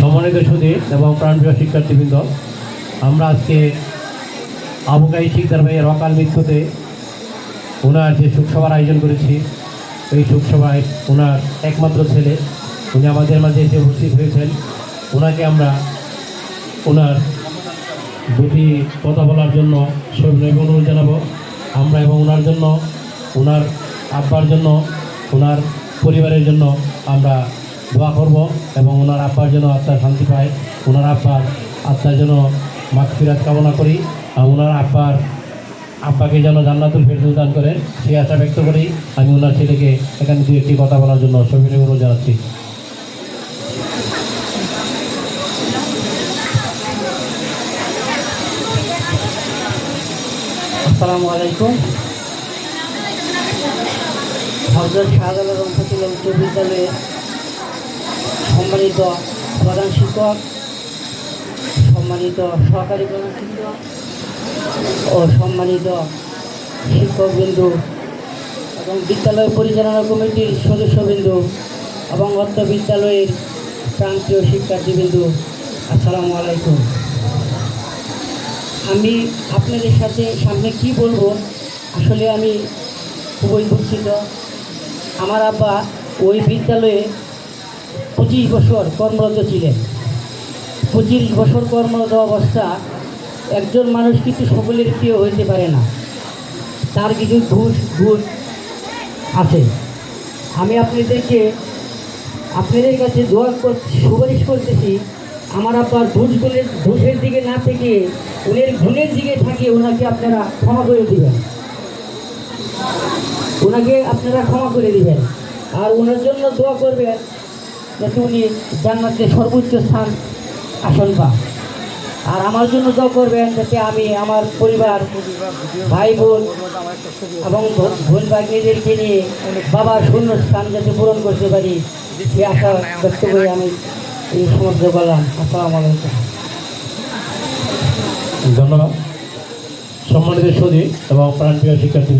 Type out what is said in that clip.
সম্মানিত সুদী এবং প্রাণপ্রিয় শিক্ষার্থীবৃন্দ, আমরা আজকে আবুকাই শিকদার ভাইয়ের অকাল মৃত্যুতে ওনার যে শোকসভার আয়োজন করেছি, এই শোকসভায় ওনার একমাত্র ছেলে, উনি আমাদের মাঝে এসে উপস্থিত হয়েছেন। ওনাকে আমরা ওনার দুটি কথা বলার জন্য সবিনয় অনুরোধ জানাব। আমরা এবং ওনার জন্য ওনার আব্বার জন্য ওনার পরিবারের জন্য আমরা দোয়া করব এবং ওনার আব্বার জন্য আত্মার শান্তি পায়, ওনার আব্বার আত্মার যেন জন্য মাগফিরাত কামনা করি ওনার আব্বার আব্বাকে যেন জান্নাতুল ফেরদৌস দান করেন, সেই আশা ব্যক্ত করি আমি ওনার ছেলেকে এখানে দু একটি কথা বলার জন্য সবিনয় অনুরোধ জানাচ্ছি। আসসালামু আলাইকুম। হজরত শাহজালাল রহমতুল্লাহ উচ্চ বিদ্যালয়ের সম্মানিত প্রধান শিক্ষক, সম্মানিত সহকারী প্রধান শিক্ষক ও সম্মানিত শিক্ষকবৃন্দু এবং বিদ্যালয় পরিচালনা কমিটির সদস্যবৃন্দু এবং অর্থ বিদ্যালয়ের প্রান্তীয় শিক্ষার্থীবৃন্দু, আসসালামু আলাইকুম। আমি আপনাদের সাথে সামনে কি বলব, আসলে আমি খুবই দুঃখিত। আমার আব্বা ওই বিদ্যালয়ে পঁচিশ বছর কর্মরত ছিলেন। পঁচিশ বছর কর্মরত অবস্থা একজন মানুষ কিন্তু সকলের প্রিয় হইতে পারে না। তার কিছু ঘুষ ঘুষ আছে। আমি আপনাদেরকে আপনাদের কাছে দোয়া সুপারিশ করতেছি, আমার আব্বার ঘুষগুলের ঘুষের দিকে না থেকে উনের গুণের দিকে থাকিয়ে ওনাকে আপনারা ক্ষমা করে দেবেন। ওনাকে আপনারা ক্ষমা করে দেবেন। আর ওনার জন্য দোয়া করবেন যাতে উনি জান্নাতে সর্বোচ্চ স্থান আসন পান আর আমার জন্য দোয়া করবেন যাতে আমি আমার পরিবার ভাই বোন এবং বোন বাগিনীদেরকে নিয়ে বাবার শূন্য স্থান যাতে পূরণ করতে পারি, সে আশা ব্যক্ত করে আমি এই সমর্থ করলাম। আসসালামু আলাইকুম। ধন্যবাদ। সম্মানিত সুদী এবং প্রাণপ্রিয় শিক্ষার্থী